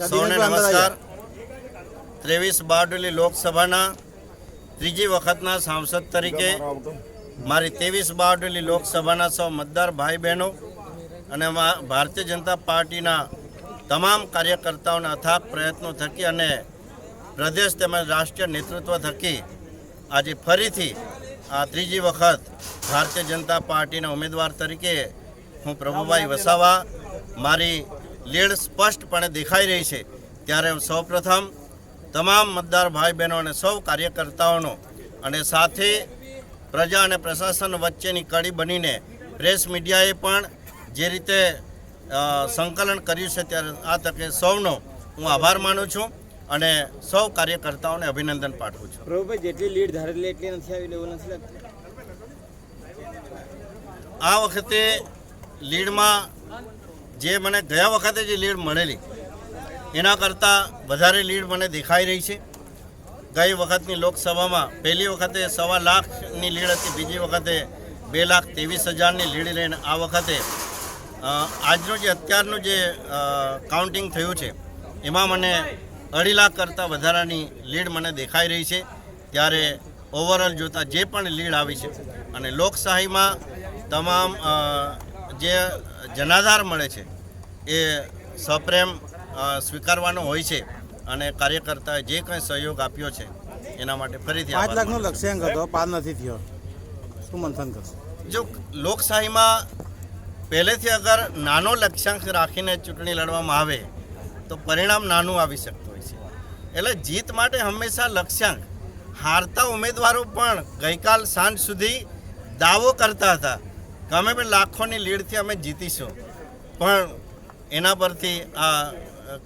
સૌને નમસ્કાર. ત્રેવીસ બારડોલી લોકસભાના ત્રીજી વખતના સાંસદ તરીકે મારી ત્રેવીસ બારડોલી લોકસભાના સૌ મતદાર ભાઈ બહેનો અને ભારતીય જનતા પાર્ટીના તમામ કાર્યકર્તાઓના અથાગ પ્રયત્નો થકી અને પ્રદેશ તેમજ રાષ્ટ્રીય નેતૃત્વ થકી આજે ફરીથી આ ત્રીજી વખત ભારતીય જનતા પાર્ટીના ઉમેદવાર તરીકે હું પ્રભુભાઈ વસાવા મારી લીડ સ્પષ્ટપણે દેખાઈ રહી છે. ત્યારે સૌપ્રથમ તમામ મતદાર ભાઈ બહેનો અને સૌ કાર્યકર્તાઓનો અને સાથે પ્રજા અને પ્રશાસન વચ્ચેની કડી બનીને પ્રેસ મીડિયાએ પણ જે રીતે સંકલન કર્યું છે ત્યારે આ તકે સૌનો હું આભાર માનું છું અને સૌ કાર્યકર્તાઓને અભિનંદન પાઠવું છું. પ્રભુભાઈ જેટલી લીડ ધારેલી એટલી નથી આવી એવું નથી આ વખતે લીડમાં જે મને ગયા વખતે જે લીડ મળેલી, એના કરતાં વધારે લીડ મને દેખાઈ રહી છે. ગઈ વખતની લોકસભામાં પહેલી વખતે સવા લાખની લીડ હતી, બીજી વખતે બે લાખ ત્રેવીસ હજારની લીડ લઈને આ વખતે આજનું જે અત્યારનું જે કાઉન્ટિંગ થયું છે, એમાં મને અઢી લાખ કરતાં વધારાની લીડ મને દેખાઈ રહી છે. ત્યારે ઓવરઓલ જોતાં જે પણ લીડ આવી છે, અને લોકશાહીમાં તમામ જે જનાધાર મળે છે એ સપ્રેમ સ્વીકારવાનો હોય છે અને કાર્યકર્તાએ જે કંઈ સહયોગ આપ્યો છે એના માટે ફરીથી પાંચ લાખનો લક્ષ્યાંક હતો પાર નથી થયો. શું મંથન કરશે? જો લોકશાહીમાં પહેલેથી અગર નાનો લક્ષ્યાંક રાખીને ચૂંટણી લડવામાં આવે તો પરિણામ નાનું આવી શકતું હોય છે. એટલે જીત માટે હંમેશા લક્ષ્યાંક. હારતા ઉમેદવારો પણ ગઈકાલ સાંજ સુધી દાવો કરતા હતા અમે પણ લાખોની લીડથી અમે જીતીશું. પણ એના પરથી આ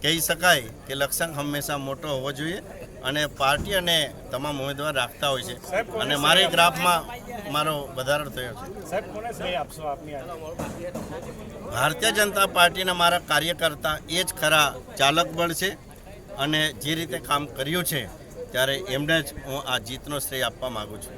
કહી શકાય કે લક્ષ્યાંક હંમેશા મોટો હોવો જોઈએ અને પાર્ટી અને તમામ ઉમેદવાર રાખતા હોય છે. અને મારી ગ્રાફમાં મારો વધારો થયો છે. ભારતીય જનતા પાર્ટીના મારા કાર્યકર્તા એ જ ખરા ચાલક બળ છે અને જે રીતે કામ કર્યું છે ત્યારે એમને જ હું આ જીતનો શ્રેય આપવા માગું છું.